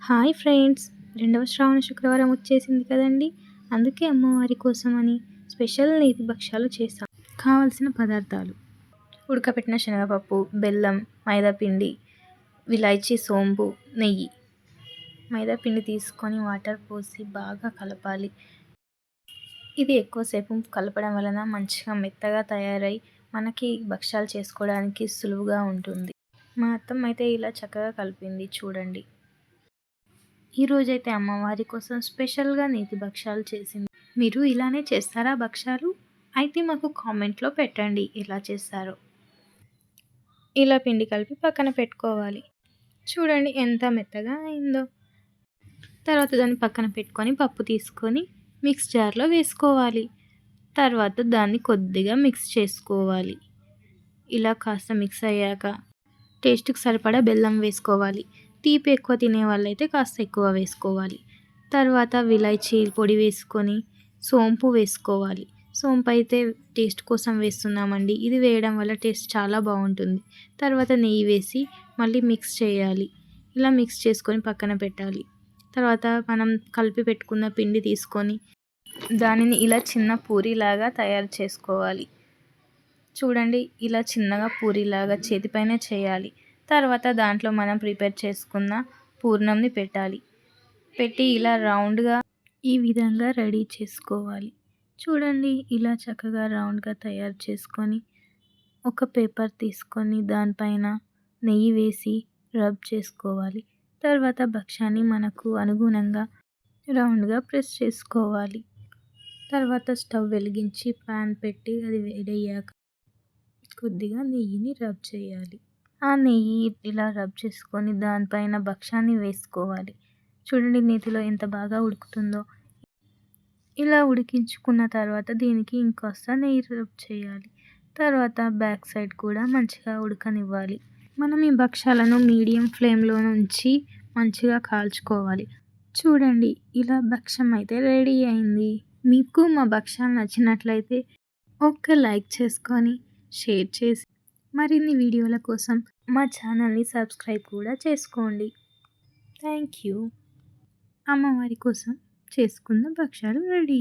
Hi friends. రెండవ శ్రావణ శుక్రవారం వచ్చేసింది కదండి. అందుకే అమ్మవారి కోసమని స్పెషల్ నేతి భక్ష్యాలు చేస్తాం కావలసిన పదార్థాలు. ఉడకపెట్టిన శనగపప్పు బెల్లం మైదాపిండి విలాయచీ సోంపు నెయ్యి. మైదాపిండి తీసుకొని వాటర్ పోసి బాగా కలపాలి. ఇది ఎక్కువసేపు కలపడం వలన మంచిగా మెత్తగా తయారై మనకి భక్ష్యాలు చేసుకోవడానికి సులువుగా ఉంటుంది. మా అత్తమ్మ అయితే ఇలా చక్కగా కలిపింది. చూడండి. ఈరోజైతే అమ్మవారి కోసం స్పెషల్గా నేతి భక్ష్యాలు చేసింది. మీరు ఇలానే చేస్తారా భక్ష్యాలు అయితే మాకు కామెంట్లో పెట్టండి ఎలా చేస్తారో. ఇలా పిండి కలిపి పక్కన పెట్టుకోవాలి. చూడండి ఎంత మెత్తగా అయిందో. తర్వాత దాన్ని పక్కన పెట్టుకొని పప్పు తీసుకొని మిక్స్ జార్లో వేసుకోవాలి. తర్వాత దాన్ని కొద్దిగా మిక్స్ చేసుకోవాలి. ఇలా కాస్త మిక్స్ అయ్యాక టేస్ట్కి సరిపడా బెల్లం వేసుకోవాలి. తీపి ఎక్కువ తినే వాళ్ళైతే కాస్త ఎక్కువ వేసుకోవాలి. తర్వాత విలైచీ పొడి వేసుకొని సోంపు వేసుకోవాలి. సోంపు అయితే టేస్ట్ కోసం వేస్తున్నామండి. ఇది వేయడం వల్ల టేస్ట్ చాలా బాగుంటుంది. తర్వాత నెయ్యి వేసి మళ్ళీ మిక్స్ చేయాలి. ఇలా మిక్స్ చేసుకొని పక్కన పెట్టాలి. తర్వాత మనం కలిపి పెట్టుకున్న పిండి తీసుకొని దానిని ఇలా చిన్న పూరిలాగా తయారు చేసుకోవాలి. చూడండి ఇలా చిన్నగా పూరిలాగా చేతిపైన చేయాలి. తర్వాత దాంట్లో మనం ప్రిపేర్ చేసుకున్న పూర్ణంని పెట్టాలి. పెట్టి ఇలా రౌండ్గా ఈ విధంగా రెడీ చేసుకోవాలి. చూడండి ఇలా చక్కగా రౌండ్గా తయారు చేసుకొని ఒక పేపర్ తీసుకొని దానిపైన నెయ్యి వేసి రబ్ చేసుకోవాలి. తర్వాత భక్ష్యాన్ని మనకు అనుగుణంగా రౌండ్గా ప్రెస్ చేసుకోవాలి. తర్వాత స్టవ్ వెలిగించి ప్యాన్ పెట్టి అది వేడయ్యాక కొద్దిగా నెయ్యిని రబ్ చేయాలి. ఆ నెయ్యి ఇలా రబ్ చేసుకొని దానిపైన భక్ష్యాన్ని వేసుకోవాలి. చూడండి నేతిలో ఎంత బాగా ఉడుకుతుందో. ఇలా ఉడికించుకున్న తర్వాత దీనికి ఇంకొస్త నెయ్యి రబ్ చేయాలి. తర్వాత బ్యాక్ సైడ్ కూడా మంచిగా ఉడకనివ్వాలి. మనం ఈ భక్ష్యాలను మీడియం ఫ్లేమ్లో నుంచి మంచిగా కాల్చుకోవాలి. చూడండి ఇలా భక్ష్యం అయితే రెడీ అయింది. మీకు మా భక్ష్యాలు నచ్చినట్లయితే ఒక్క లైక్ చేసుకొని షేర్ చేసి మరిన్ని వీడియోల కోసం మా ఛానల్ని సబ్స్క్రైబ్ కూడా చేసుకోండి. Thank you. అమ్మవారి కోసం చేసుకున్న భక్ష్యాలు రెడీ.